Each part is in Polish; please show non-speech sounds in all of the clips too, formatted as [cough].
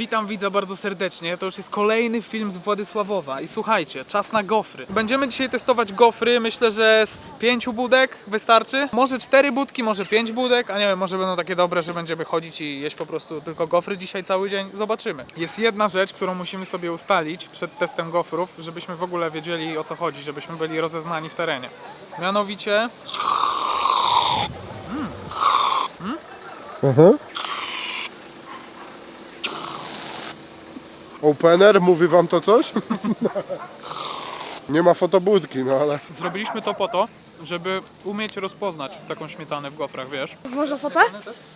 Witam widza bardzo serdecznie. To już jest kolejny film z Władysławowa. I słuchajcie, czas na gofry. Będziemy dzisiaj testować gofry. Myślę, że z pięciu budek wystarczy. Może cztery budki, może pięć budek, a nie wiem, może będą takie dobre, że będziemy chodzić i jeść po prostu tylko gofry dzisiaj cały dzień. Zobaczymy. Jest jedna rzecz, którą musimy sobie ustalić przed testem gofrów, żebyśmy w ogóle wiedzieli o co chodzi, żebyśmy byli rozeznani w terenie. Mianowicie Aha. Opener, mówi wam to coś? Nie ma fotobudki, no ale zrobiliśmy to po to, żeby umieć rozpoznać taką śmietanę w gofrach, wiesz? Może fotę?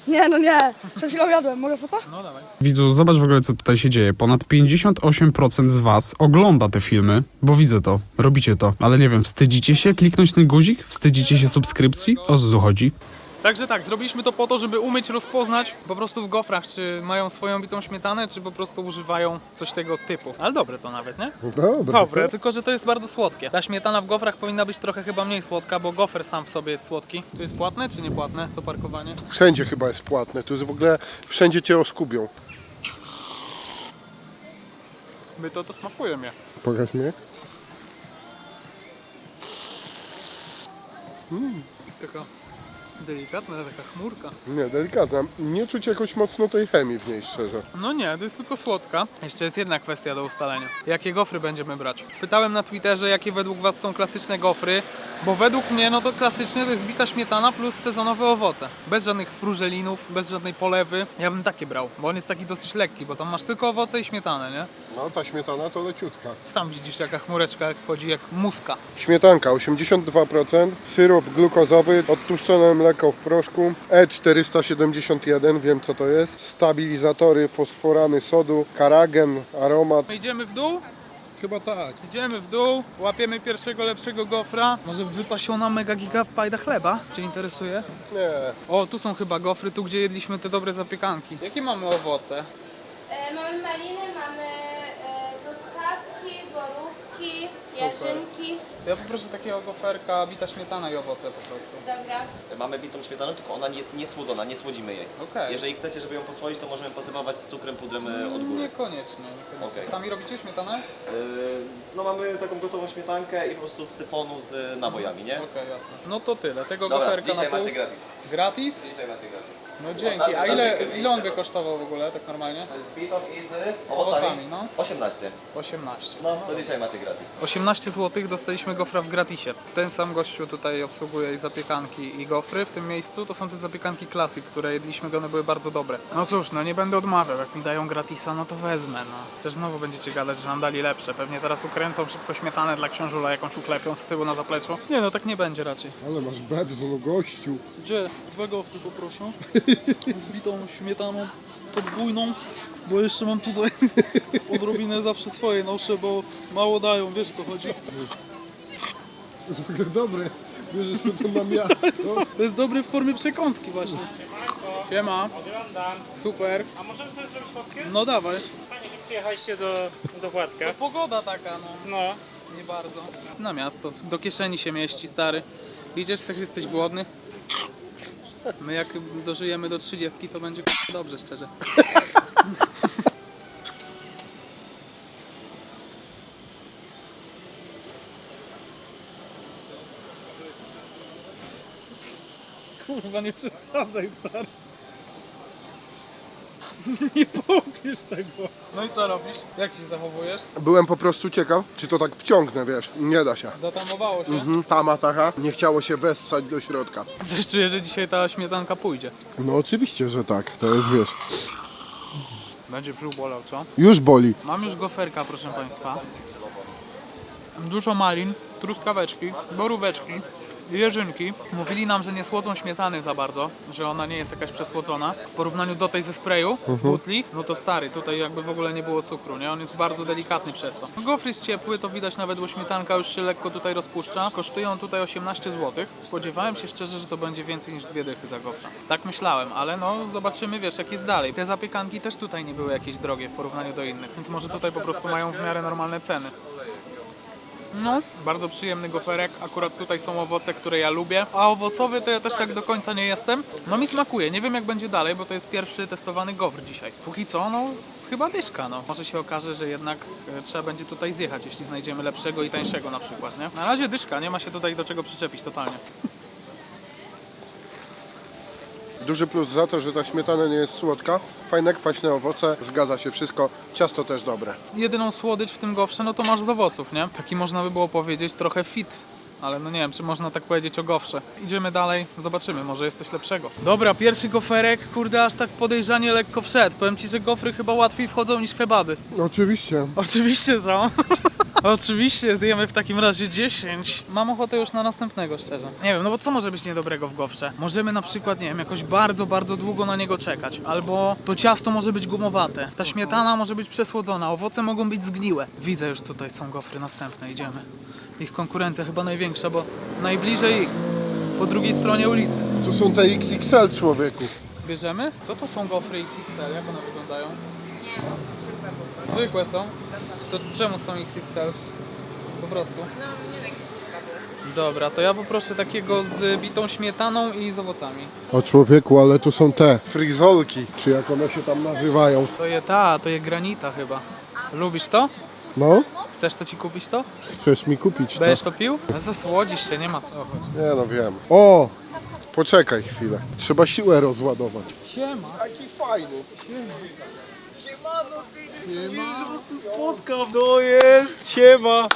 Nie, no nie. Przed chwilą jadłem. Mogę fotę? No dawaj. Widzu, zobacz w ogóle, co tutaj się dzieje. Ponad 58% z was ogląda te filmy, bo widzę to, robicie to. Ale nie wiem, wstydzicie się kliknąć ten guzik? Wstydzicie się subskrypcji? O co chodzi? Także tak, zrobiliśmy to po to, żeby umieć rozpoznać po prostu w gofrach, czy mają swoją bitą śmietanę, czy po prostu używają coś tego typu. Ale dobre to nawet, nie? dobra. Dobre, tylko że to jest bardzo słodkie. Ta śmietana w gofrach powinna być trochę chyba mniej słodka, bo gofer sam w sobie jest słodki. Tu jest płatne czy niepłatne to parkowanie? Wszędzie chyba jest płatne, tu jest w ogóle, wszędzie cię oskubią. My to to smakuje mnie. Pokaż mnie. Taka delikatna, taka chmurka. Nie, delikatna. Nie czuć jakoś mocno tej chemii w niej, szczerze. No nie, to jest tylko słodka. Jeszcze jest jedna kwestia do ustalenia. Jakie gofry będziemy brać? Pytałem na Twitterze, jakie według Was są klasyczne gofry, bo według mnie, no to klasyczne to jest bita śmietana plus sezonowe owoce. Bez żadnych frużelinów, bez żadnej polewy. Ja bym takie brał, bo on jest taki dosyć lekki, bo tam masz tylko owoce i śmietanę, nie? No, ta śmietana to leciutka. Sam widzisz, jaka chmureczka jak wchodzi, jak muska. Śmietanka 82%, syrop glukozowy, odtłuszczone mleko w proszku, E E471, wiem co to jest, stabilizatory, fosforany sodu, karagen, aromat. My idziemy w dół, Chyba tak. idziemy w dół, łapiemy pierwszego lepszego gofra. Może wypasiona mega giga w pajda chleba? Cię interesuje? Nie, O, tu są chyba gofry, tu gdzie jedliśmy te dobre zapiekanki. Jakie mamy owoce? E, mamy maliny, mamy e, truskawki, borówki, jarzynki. Ja poproszę takiego goferka, bita śmietana i owoce po prostu. Dobra. Mamy bitą śmietanę, tylko ona nie jest niesłodzona, nie słodzimy jej. Okej. Jeżeli chcecie, żeby ją posłodzić, to możemy posypać cukrem, pudrem e, od góry. Niekoniecznie, niekoniecznie. Okej. Sami robicie śmietanę? Yy, No mamy taką gotową śmietankę i po prostu z syfonu z nabojami, nie? Okej, jasne. No to tyle, tego Dobra, goferka dzisiaj na pół. macie gratis. Gratis? Dzisiaj macie gratis. No dzięki. A ile, ile on by kosztował w ogóle, tak normalnie? Z bitą i z Owocami, owocami. no. 18. 18. No, to dzisiaj macie gratis. 18 zł dostaliśmy gofra w gratisie. Ten sam gościu tutaj obsługuje i zapiekanki i gofry w tym miejscu. To są te zapiekanki Classic, które jedliśmy, one były bardzo dobre. No cóż, no nie będę odmawiał, jak mi dają gratisa, no to wezmę, no. Też znowu będziecie gadać, że nam dali lepsze. Pewnie teraz ukręcą szybko śmietanę dla książula, jakąś uklepią z tyłu na zapleczu. Nie no, tak nie będzie raczej. ale masz bebzo, no gościu. Gdzie? Dwa gofry poproszę. [laughs] Z bitą śmietaną podwójną. Bo jeszcze mam tutaj odrobinę zawsze swoje noszę, bo mało dają, wiesz o co chodzi. To jest w ogóle dobre. Bierzesz to tu na miasto. To jest dobry w formie przekąski właśnie. Siema. Super. A możemy sobie zrobić fotkę? No dawaj. Fajnie, że przyjechaliście do, do Władka. Pogoda taka, no. No. Nie bardzo. Na miasto. Do kieszeni się mieści, stary. Idziesz, jak jesteś głodny? My jak dożyjemy do 30, to będzie dobrze, szczerze. Kurwa, nie przesadzaj, stary. [laughs] Nie połkniesz tego. No i co robisz? Jak się zachowujesz? Byłem po prostu ciekaw, czy to tak wciągnę, wiesz. Nie da się. Zatamowało się? Mhm, tama taka, nie chciało się wessać do środka. Coś czuję, że dzisiaj ta śmietanka pójdzie. No oczywiście, że tak, to jest wiesz. Będzie brzuch bolał, co? Już boli. Mam już goferka, proszę Państwa. Dużo malin, truskaweczki, boróweczki, jeżynki. Mówili nam, że nie słodzą śmietany za bardzo, że ona nie jest jakaś przesłodzona. W porównaniu do tej ze sprayu, z butli, no to stary, tutaj jakby w ogóle nie było cukru, nie? On jest bardzo delikatny przez to. Gofry jest ciepły, to widać nawet, bo śmietanka już się lekko tutaj rozpuszcza. Kosztują tutaj 18 zł. Spodziewałem się szczerze, że to będzie więcej niż dwie dychy za gofra. Tak myślałem, ale no zobaczymy, wiesz, jak jest dalej. Te zapiekanki też tutaj nie były jakieś drogie w porównaniu do innych, więc może tutaj po prostu mają w miarę normalne ceny. No, bardzo przyjemny goferek. Akurat tutaj są owoce, które ja lubię. A owocowy to ja też tak do końca nie jestem. No mi smakuje. Nie wiem jak będzie dalej, bo to jest pierwszy testowany gofr dzisiaj. Póki co, no chyba dyszka, no. Może się okaże, że jednak e, trzeba będzie tutaj zjechać, jeśli znajdziemy lepszego i tańszego na przykład, nie? Na razie dyszka, nie ma się tutaj do czego przyczepić totalnie. Duży plus za to, że ta śmietana nie jest słodka. Fajne, kwaśne owoce, zgadza się wszystko. Ciasto też dobre. Jedyną słodycz w tym gofrze, no to masz z owoców, nie? Taki można by było powiedzieć trochę fit. Ale no nie wiem, czy można tak powiedzieć o gofrze. Idziemy dalej, zobaczymy, może jest coś lepszego. Dobra, pierwszy goferek, kurde, aż tak podejrzanie lekko wszedł. Powiem ci, że gofry chyba łatwiej wchodzą niż kebaby. Oczywiście. Oczywiście są. [laughs] Oczywiście, zjemy w takim razie 10. Mam ochotę już na następnego, szczerze. Nie wiem, no bo co może być niedobrego w gofrze? Możemy na przykład, nie wiem, jakoś bardzo, bardzo długo na niego czekać. Albo to ciasto może być gumowate. Ta śmietana może być przesłodzona. Owoce mogą być zgniłe. Widzę już tutaj są gofry następne, idziemy. Ich konkurencja chyba największa, bo najbliżej ich. Po drugiej stronie ulicy. Tu są te XXL człowieku. Bierzemy? Co to są gofry XXL? Jak one wyglądają? Zwykłe są? To czemu są XXL? Po prostu. No, nie wiem, Dobra, to ja poproszę takiego z bitą śmietaną i z owocami. O człowieku, ale tu są te frizolki, czy jak one się tam nazywają. To je ta, to je granita chyba. Lubisz to? No, Chcesz to ci kupić to? chcesz mi kupić to? Będziesz to pił? No Zasłodzisz się, nie ma co. Nie no wiem. O, poczekaj chwilę. Trzeba siłę rozładować. Siema. Jaki fajny. Spotkam, to jest, siema.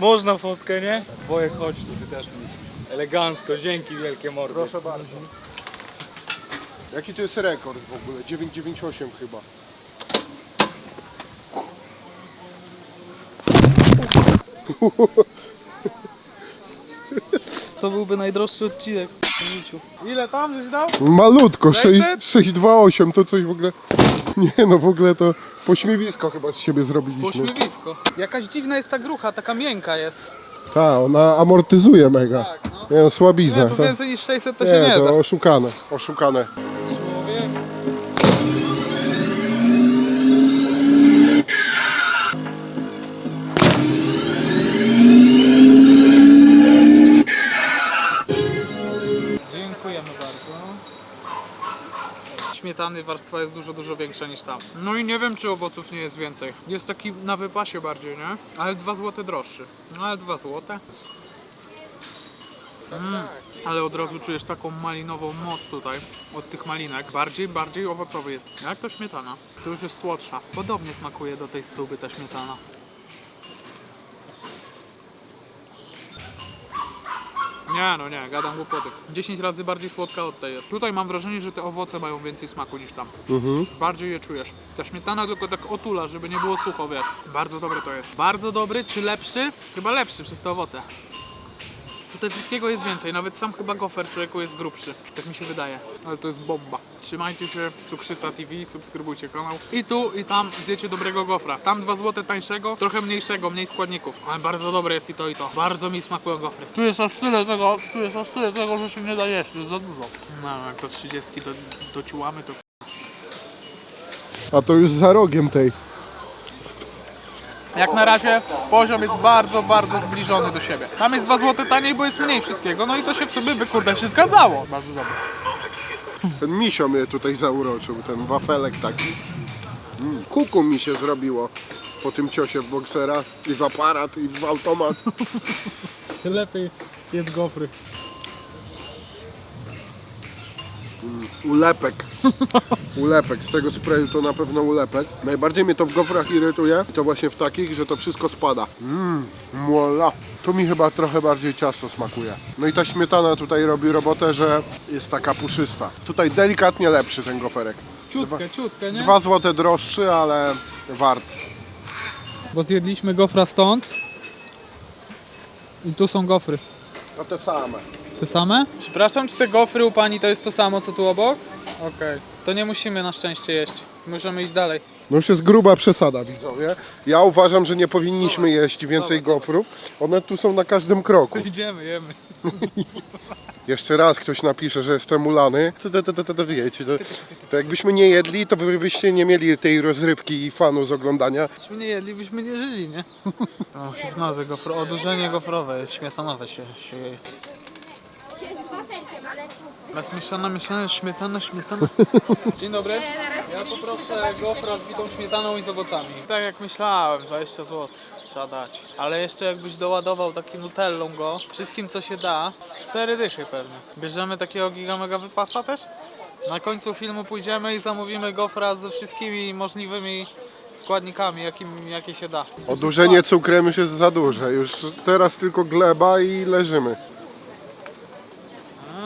Można fotkę, nie? Wojek, chodź tu, ty też musisz. Elegancko, dzięki wielkie mordy. Proszę bardzo. Jaki to jest rekord w ogóle? 998 chyba. To byłby najdroższy odcinek Ile tam żeś dał? Malutko, 600? 628 to coś w ogóle... Nie no, w ogóle to pośmiewisko chyba z siebie zrobiliśmy. Pośmiewisko. Jakaś dziwna jest ta grucha, taka miękka jest. Ta, ona amortyzuje mega. Tak, no. Nie no, słabizna. Nie, tu to- więcej niż 600 to się nie, nie da. to oszukane. Oszukane. Śmietany warstwa jest dużo, dużo większa niż tam. No i nie wiem, czy owoców nie jest więcej. Jest taki na wypasie bardziej, nie? Ale 2 zł droższy. No ale 2 zł. Mm, ale od razu czujesz taką malinową moc tutaj od tych malinek. Bardziej, bardziej owocowy jest. Jak to śmietana? To już jest słodsza. Podobnie smakuje do tej stówy ta śmietana. Nie, no nie, gadam głupoty. 10 razy bardziej słodka od tej jest. Tutaj mam wrażenie, że te owoce mają więcej smaku niż tam. Mhm. Bardziej je czujesz. Ta śmietana tylko tak otula, żeby nie było sucho, wiesz. Bardzo dobre to jest. Bardzo dobry, czy lepszy? Chyba lepszy przez te owoce. Tutaj wszystkiego jest więcej, nawet sam chyba gofer człowieku jest grubszy. Tak mi się wydaje. Ale to jest bomba. Trzymajcie się, Cukrzyca TV, subskrybujcie kanał. I tu, i tam zjecie dobrego gofra. Tam 2 zł tańszego, trochę mniejszego, mniej składników. Ale bardzo dobre jest i to, i to. Bardzo mi smakują gofry. Tu jest aż tyle tego, tu jest aż tyle tego, że się nie da jeść, to jest za dużo. No, jak do 30 do, dociłamy, to A to już za rogiem tej. Jak na razie poziom jest bardzo, bardzo zbliżony do siebie. Tam jest 2 zł taniej, bo jest mniej wszystkiego, no i to się w sobie by kurde się zgadzało. Bardzo dobre. Ten misio mnie tutaj zauroczył, ten wafelek taki. Mm. Kuku mi się zrobiło po tym ciosie w boksera i w aparat i w automat. [laughs] Lepiej jest gofry. Ulepek. [laughs] Ulepek. Z tego sprayu to na pewno ulepek. Najbardziej mnie to w gofrach irytuje. To właśnie w takich, że to wszystko spada. Mmm, mola. Tu mi chyba trochę bardziej ciasto smakuje. No i ta śmietana tutaj robi robotę, że jest taka puszysta. Tutaj delikatnie lepszy ten goferek. Ciutkę, ciutkę, nie? Dwa złote droższy, ale wart. Bo zjedliśmy gofra stąd. I tu są gofry. A te same. Te same? Przepraszam, czy te gofry u pani to jest to samo co tu obok? Okej. To nie musimy na szczęście jeść. Możemy iść dalej. No już jest gruba przesada, widzowie. Ja uważam, że nie powinniśmy jeść więcej gofrów. One tu są na każdym kroku. [laughs] Idziemy, jemy. [laughs] Jeszcze raz ktoś napisze, że jestem ulany, to, to, to, to, to, to wiecie, to, to jakbyśmy nie jedli, to wy byście nie mieli tej rozrywki i fanu z oglądania. Byśmy nie jedli, byśmy nie żyli, nie? [laughs] O, hipnozy gofro, odurzenie gofrowe jest śmietanowe się, się jest. Bez mieszana, mieszana, śmietana, śmietana. [laughs] Dzień dobry. Ja poproszę gofra z witą śmietaną i z owocami. Tak jak myślałem, 20 zł trzeba dać. Ale jeszcze jakbyś doładował taki nutellą go, wszystkim co się da, z cztery dychy pewnie. Bierzemy takiego giga mega wypasa też? Na końcu filmu pójdziemy i zamówimy gofra ze wszystkimi możliwymi składnikami, jakim, jakie się da. Odurzenie cukrem już jest za duże, już teraz tylko gleba i leżymy.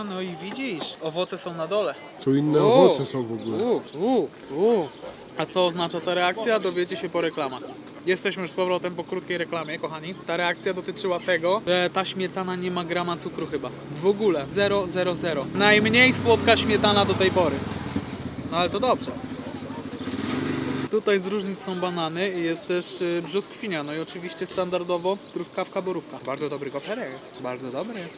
No i widzisz, owoce są na dole. Tu inne O! owoce są w ogóle. U, u, u. A co oznacza ta reakcja? Dowiecie się po reklamach. Jesteśmy już z powrotem po krótkiej reklamie, kochani. Ta reakcja dotyczyła tego, że ta śmietana nie ma grama cukru chyba. W ogóle. 0, 0, 0. Najmniej słodka śmietana do tej pory. No ale to dobrze. Tutaj z różnic są banany i jest też y, brzoskwinia, no i oczywiście standardowo truskawka borówka. Bardzo dobry goferek, bardzo dobry.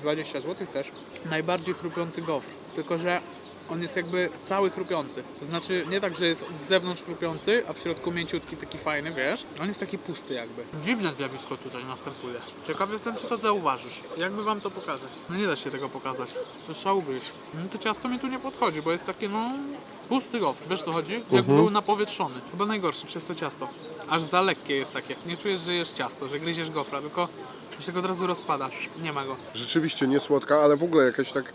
20 zł też. Najbardziej chrupiący gofr, tylko że on jest jakby cały chrupiący. To znaczy nie tak, że jest z zewnątrz chrupiący, a w środku mięciutki, taki fajny, wiesz? On jest taki pusty jakby. Dziwne zjawisko tutaj następuje. Ciekaw jestem, czy to zauważysz. Jakby wam to pokazać? No nie da się tego pokazać. To szałbyś. No to ciasto mi tu nie podchodzi, bo jest takie no... Pusty gofr, wiesz co chodzi? Jakby był napowietrzony. Chyba najgorszy przez to ciasto. Aż za lekkie jest takie. Nie czujesz, że jesz ciasto, że gryziesz gofra, tylko się go od razu rozpada. Nie ma go. Rzeczywiście nie słodka, ale w ogóle jakaś tak...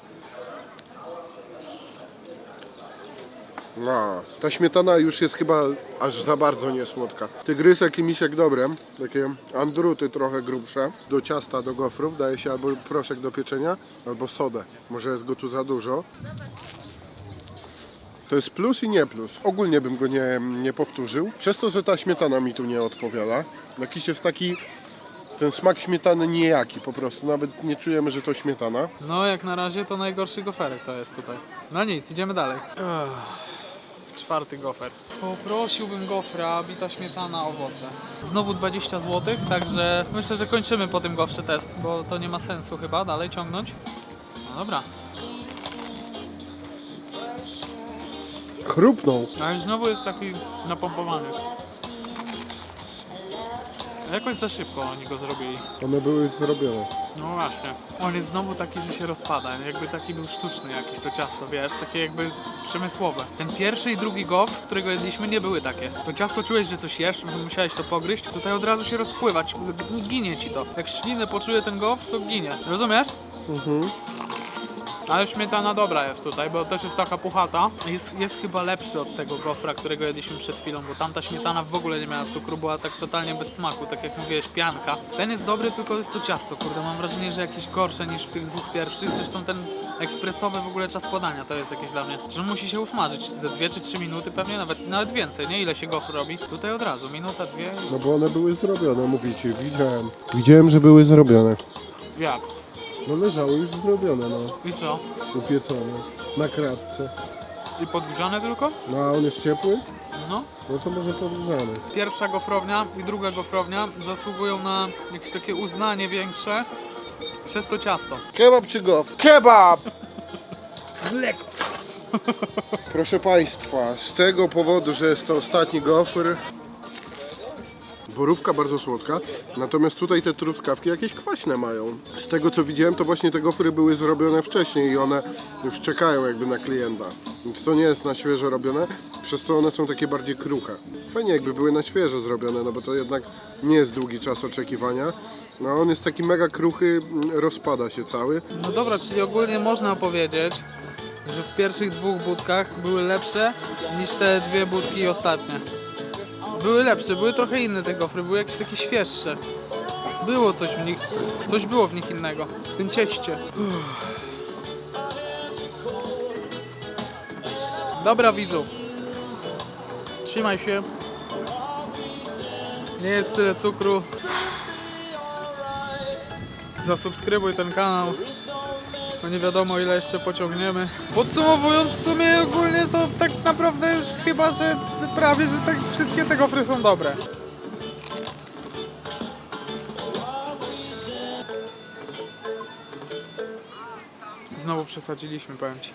No, ta śmietana już jest chyba aż za bardzo niesłodka. Tygrysek i misiek dobre, takie andruty trochę grubsze. Do ciasta, do gofrów daje się albo proszek do pieczenia, albo sodę. Może jest go tu za dużo. To jest plus i nie plus. Ogólnie bym go nie, nie powtórzył. Przez to, że ta śmietana mi tu nie odpowiada. Jakiś jest taki ten smak śmietany nijaki po prostu. Nawet nie czujemy, że to śmietana. No jak na razie to najgorszy goferek to jest tutaj. No nic, idziemy dalej. Ech, czwarty gofer. Poprosiłbym gofra, bita śmietana, owoce. Znowu 20 zł, także myślę, że kończymy po tym gofrze test, bo to nie ma sensu chyba dalej ciągnąć. No dobra, Chrupną. ale znowu jest taki napompowany. Jakoś za szybko oni go zrobili. One były zrobione. No właśnie. On jest znowu taki, że się rozpada. Jakby taki był sztuczny jakiś to ciasto, wiesz? Takie jakby przemysłowe. Ten pierwszy i drugi gofr, którego jedliśmy, nie były takie. To ciasto czułeś, że coś jesz, że musiałeś to pogryźć. Tutaj od razu się rozpływać. Ginie ci to. Jak ślinę poczuje ten gofr, to ginie. Rozumiesz? Mhm. Ale śmietana dobra jest tutaj, bo też jest taka puchata. Jest, jest chyba lepszy od tego gofra, którego jedliśmy przed chwilą, bo tamta śmietana w ogóle nie miała cukru, była tak totalnie bez smaku, tak jak mówiłeś, pianka. Ten jest dobry, tylko jest to ciasto, kurde, mam wrażenie, że jakieś gorsze niż w tych dwóch pierwszych. Zresztą ten ekspresowy w ogóle czas podania to jest jakieś dla mnie, że musi się usmażyć ze 2 czy 3 minuty pewnie, nawet, nawet więcej, nie? Ile się gofr robi? Tutaj od razu, minuta, dwie. No bo one były zrobione, mówicie, widziałem. Widziałem, że były zrobione. Jak? No leżały już zrobione, no. I co? Upieczone. Na kratce. I podgrzane tylko? No a on jest ciepły? No. No to może podgrzany. Pierwsza gofrownia i druga gofrownia zasługują na jakieś takie uznanie większe przez to ciasto. Kebab czy gof? Kebab! [laughs] Proszę Państwa, z tego powodu, że jest to ostatni gofr, borówka bardzo słodka, natomiast tutaj te truskawki jakieś kwaśne mają. Z tego co widziałem, to właśnie te gofry były zrobione wcześniej i one już czekają jakby na klienta. Więc to nie jest na świeżo robione, przez co one są takie bardziej kruche. Fajnie jakby były na świeżo zrobione, no bo to jednak nie jest długi czas oczekiwania. No on jest taki mega kruchy, mm, rozpada się cały. No dobra, czyli ogólnie można powiedzieć, że w pierwszych dwóch budkach były lepsze niż te dwie budki ostatnie. Były lepsze, były trochę inne te gofry, były jakieś takie świeższe. Było coś w nich, coś było w nich innego, w tym cieście. Uff. Dobra widzu, trzymaj się. Nie jest tyle cukru. Zasubskrybuj ten kanał. Nie wiadomo ile jeszcze pociągniemy. Podsumowując, w sumie ogólnie to tak naprawdę już chyba, że prawie, że tak wszystkie te gofry są dobre. Znowu przesadziliśmy, powiem Ci.